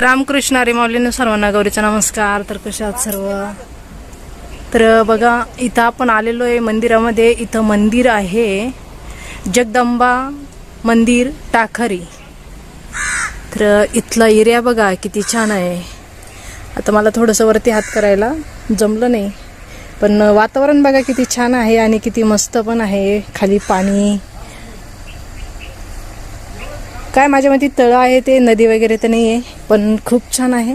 रामकृष्ण हरी माऊलीनं सर्वांना गौरीचा नमस्कार. तर कसे आहात सर्व? तर बघा इथं आपण आलेलो आहे मंदिरामध्ये. इथं मंदिर आहे जगदंबा मंदिर टाखरी. तर इथला एरिया बघा किती छान आहे. आता मला थोडंसं वरती हात करायला जमलं नाही. पण वातावरण बघा किती छान आहे आणि किती मस्त पण आहे. खाली पाणी काय माझ्या मते तळं आहे ते नदी वगैरे तर नाही आहे पण खूप छान आहे.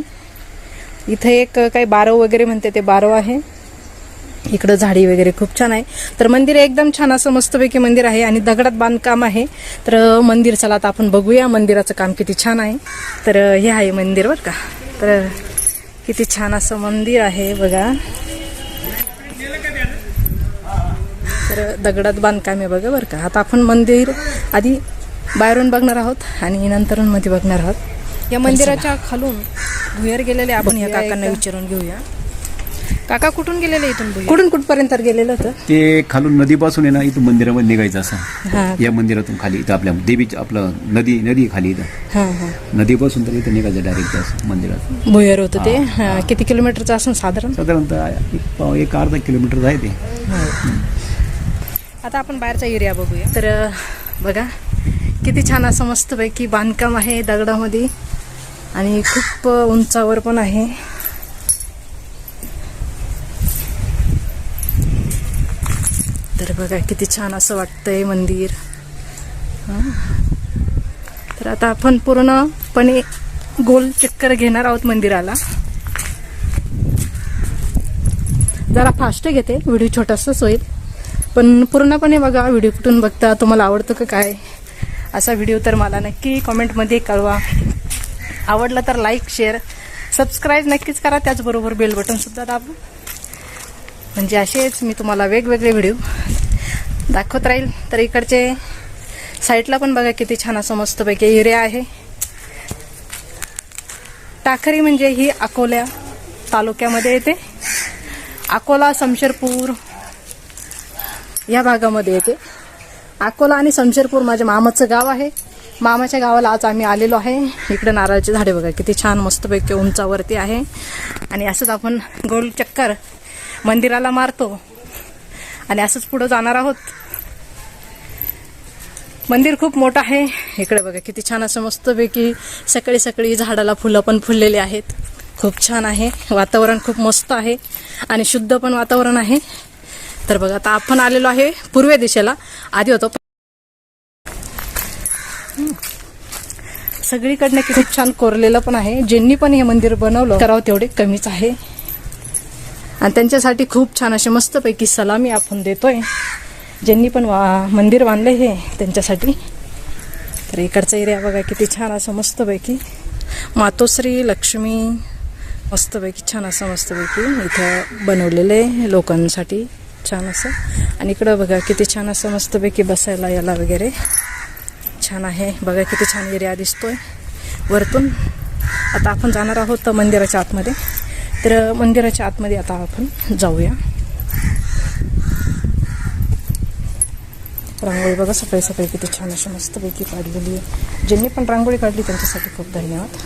इथं एक काही बारव वगैरे म्हणते ते बारव आहे. इकडं झाडी वगैरे खूप छान आहे. तर मंदिर एकदम छान असं मस्तपैकी मंदिर आहे आणि दगडात बांधकाम आहे. तर मंदिर चला आता आपण बघूया मंदिराचं काम किती छान आहे. तर हे आहे मंदिर बरं का. तर किती छान असं मंदिर आहे बघा. तर दगडात बांधकाम आहे बघा बरं का. आता आपण मंदिर आधी बाहेरून बघणार आहोत आणि नंतर मध्ये बघणार आहोत. या मंदिराच्या खालून भुयार गेलेले आपण या काकांना विचारून घेऊया. काका कुठून गेलेले इथून कुठून कुठपर्यंत गेलेलं होतं? ते खालून नदीपासून आहे ना इथून मंदिरामध्ये निघायचं असं. हा. या मंदिरातून खाली इथं आपल्या देवीच्या आपलं नदी नदी खाली इथं. हा हा. नदीपासून तर इथं निघायचं डायरेक्ट असं मंदिरात भुयार होतं ते. हा, किती किलोमीटरचं असं साधारण? साधारणतः एक अर्धा किलोमीटर आहे ते. आता आपण बाहेरचा एरिया बघूया. तर बघा किती छान असं मस्तपैकी बांधकाम आहे दगडामध्ये. आणि खूप उंचावर पण आहे. तर बघा किती छान असं वाटतंय मंदिर. तर आता आपण पूर्णपणे गोल चक्कर घेणार आहोत मंदिराला. जरा फास्ट घेते व्हिडिओ छोटासाच होईल पण पूर्णपणे बघा व्हिडिओ कुठून बघता तुम्हाला आवडतं का काय? असा व्हिडिओ तर मला नक्की कॉमेंटमध्ये कळवा. आवडला तर लाईक शेअर सबस्क्राईब नक्कीच करा. त्याचबरोबर बेल बटनसुद्धा दाबू. म्हणजे असेच मी तुम्हाला वेगवेगळे व्हिडिओ दाखवत राहील. तर इकडचे साईडला पण बघा किती छान असं मस्तपैकी एरिया आहे. टाकरी म्हणजे ही अकोल्या तालुक्यामध्ये येते. अकोला समशेरपूर या भागामध्ये येते. अकोला आणि शमशेरपूर माझ्या मामाचं गाव आहे. मामाच्या गावाला आज आम्ही आलेलो आहे. इकडे नारळाची झाडे बघा किती छान मस्तपैकी उंचावरती आहे. आणि असंच आपण गोल चक्कर मंदिराला मारतो. आणि असंच पुढं जाणार आहोत. मंदिर खूप मोठं आहे. इकडे बघा किती छान असं मस्तपैकी सकाळी सकाळी झाडाला फुलं पण फुललेली आहेत. खूप छान आहे. वातावरण खूप मस्त आहे. आणि शुद्ध पण वातावरण आहे. तर बघा आता आपण आलेलो आहे पूर्वे दिशेला. आधी होतो. सगळीकडनं किती छान कोरलेलं पण आहे. ज्यांनी पण हे मंदिर बनवलं करावं तेवढे कमीच आहे. आणि त्यांच्यासाठी खूप छान असे मस्तपैकी सलामी आपण देतोय. ज्यांनी पण वा मंदिर बांधले हे त्यांच्यासाठी. तर इकडचा एरिया बघा किती छान असं मस्तपैकी. मातोश्री लक्ष्मी मस्तपैकी छान असं मस्तपैकी इथं बनवलेलं आहे लोकांसाठी. छान असं. आणि इकडं बघा किती छान असं मस्तपैकी बसायला याला वगैरे. छान आहे. बघा किती छान एरिया दिसतोय. वरतून आता आपण जाणार आहोत मंदिराच्या आतमध्ये. तर मंदिराच्या आतमध्ये आता आपण जाऊया. रांगोळी बघा सकाळी सकाळी किती छान अशी मस्तपैकी काढलेली आहे. ज्यांनी पण रांगोळी काढली त्यांच्यासाठी खूप धन्यवाद.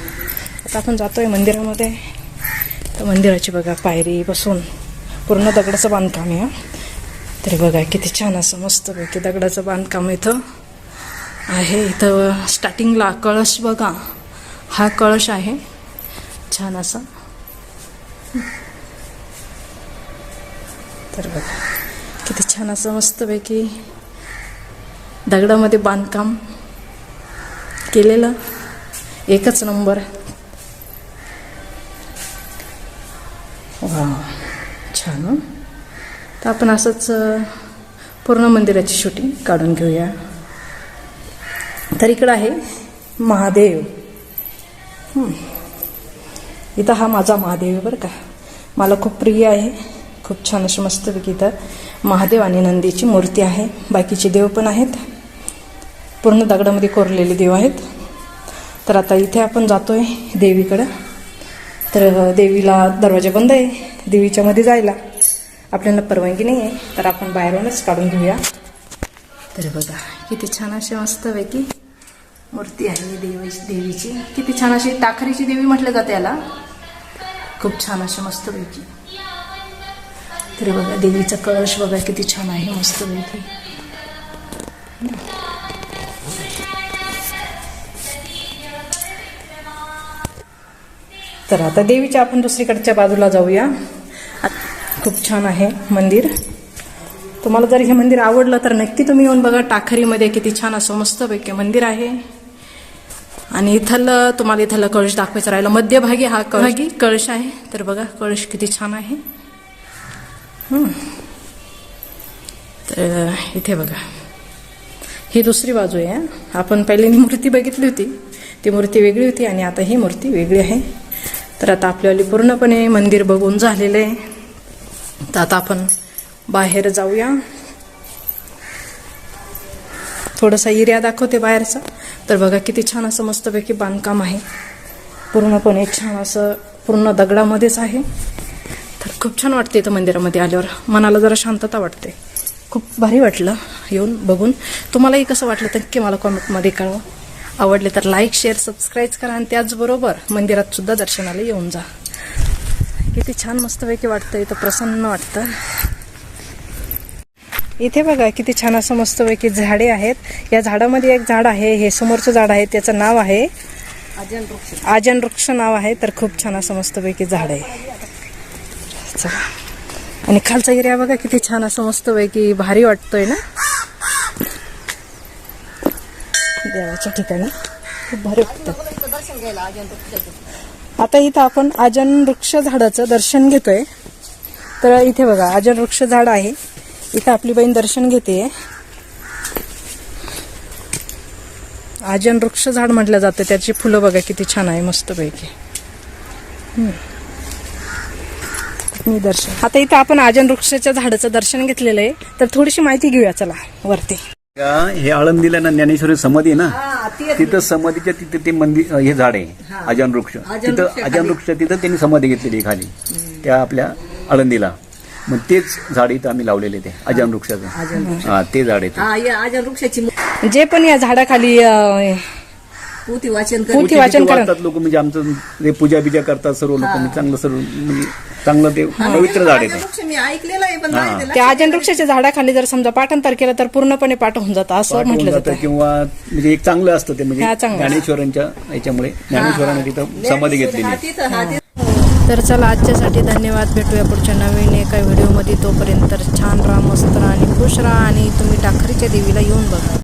आता आपण जातोय मंदिरामध्ये. तर मंदिराची बघा पायरी बसून. पूर्ण दगडाचं बांधकाम आहे तर तरी बघा किती छान असं मस्तपैकी दगडाचं बांधकाम इथं आहे. इथं स्टार्टिंगला कळश बघा. हा कळश आहे. छान असा. तर बघा किती छान असं मस्तपैकी दगडामध्ये बांधकाम केलेलं. एकच नंबर. वा छान तर आपण असंच पूर्ण मंदिराची शूटिंग काढून घेऊया. तर इकडं आहे महादेव. इथं हा माझा महादेव आहे बरं का. मला खूप प्रिय आहे. खूप छान अशी मस्तपैकी इथं महादेव आणि नंदीची मूर्ती आहे. बाकीचे देव पण आहेत. पूर्ण दगडामध्ये कोरलेले देव आहेत. तर आता इथे आपण जातोय देवीकडं. तर देवीला दरवाजा बंद आहे. देवीच्या मध्ये जायला. आपल्याला परवानगी नाही आहे. तर आपण बाहेरूनच काढून घेऊया. तर बघा किती छान असे मस्तपैकी मूर्ती आहे देवी देवीची. किती छान अशी ताखरीची देवी म्हटलं जाते याला. खूप छान अशी मस्तपैकी तरी बघा देवीचा कळश बघा किती छान आहे मस्तपैकी तर आता देवीच्या आपण दुसरीकडच्या बाजूला जाऊया. खूप छान आहे मंदिर. तुम्हाला जर हे मंदिर आवडलं तर नक्की तुम्ही येऊन बघा. टाखरीमध्ये किती छान असं मस्तपैकी मंदिर आहे. आणि इथलं तुम्हाला इथलं कळश दाखवायचं राहिलं. मध्यभागी हा कळगी कळश आहे. तर बघा कळश किती छान आहे. तर इथे बघा. ही दुसरी बाजू आहे. आपण पहिल्यांदी मूर्ती बघितली होती. ती मूर्ती वेगळी होती आणि आता ही मूर्ती वेगळी आहे. तर आता आपल्याला पूर्णपणे मंदिर बघून झालेलं आहे. तर आता आपण बाहेर जाऊया. थोडासा एरिया दाखवते बाहेरचा. तर बघा किती छान असं मस्तपैकी बांधकाम आहे. पूर्णपणे छान असं पूर्ण दगडामध्येच आहे. तर खूप छान वाटते इथं मंदिरामध्ये आल्यावर. मनाला जरा शांतता वाटते. खूप भारी वाटलं येऊन बघून. तुम्हालाही कसं वाटलं तर नक्की मला कॉमेंटमध्ये कळवा. आवडले तर लाईक शेअर सबस्क्राईब करा आणि त्याचबरोबर मंदिरात सुद्धा दर्शनाला येऊन जा. किती छान मस्तपैकी वाटतं इथं प्रसन्न वाटतं. इथे बघा किती छान असं मस्तपैकी झाडे आहेत. या झाडामध्ये एक झाड आहे हे समोरचं झाड आहे त्याचं नाव आहे आजन वृक्ष नाव आहे तर खूप छान असं मस्तपैकी झाड आहे. आणि खालचा एरिया बघा किती छान असं मस्तपैकी भारी वाटतोय ना? देवाच्या ठिकाणी. खूप भारी वाटतं आता इथं आपण आजन वृक्ष झाडाचं दर्शन घेतोय. तर इथे बघा आजन वृक्ष झाड आहे. इथं आपली बहीण दर्शन घेते आजन वृक्ष झाड म्हटलं जातं. त्याची फुलं बघा किती छान आहे मस्तपैकी. मी दर्शन आता इथं आपण आजन वृक्षाच्या झाडाचं दर्शन घेतलेलं आहे. तर थोडीशी माहिती घेऊया चला वरती. हे आळंदीला ना ज्ञानेश्वरी समाधी आहे ना? तिथं समाधीच्या तिथे ते मंदिर हे झाड आहे अजान वृक्ष तिथं अजान वृक्ष तिथं त्यांनी समाधी घेतलेली खाली त्या आपल्या आळंदीला. मग तेच झाड इथं आम्ही लावलेले ते अजान वृक्षाचं हा ते झाड आहे. हा जे पण या झाडाखाली पोथी वाचन कर पोथी वाचन करा वाचतात लोक म्हणजे आमचं ते पूजा बिजा करतात सर्व लोक म्हणजे चांगलं सर्व म्हणजे चांगलं ते पवित्र झाड आहे ते. वृक्ष मी ऐकलेलं आहे पण माहिती नाही. त्या आजन वृक्षाच्या झाडाखाली जर समजा पाठांतर केलं तर पूर्णपणे पाठ होऊन जातं असं पाठ होऊन म्हटलं जातं जातं. किंवा म्हणजे एक चांगलं असतं ते हा, म्हणजे चांगलं. ज्ञानेश्वरांच्या याच्यामुळे ज्ञानेश्वराने तिथं समाधी घेतलेली आहे. तिथं तिथं तर चला आजच्यासाठी धन्यवाद. भेटूया पुढच्या नवीन एका व्हिडिओमध्ये. तोपर्यंत छान राहा मस्त राहा आणि खुश राहा आणि तुम्ही टाकरीच्या देवीला येऊन बघा.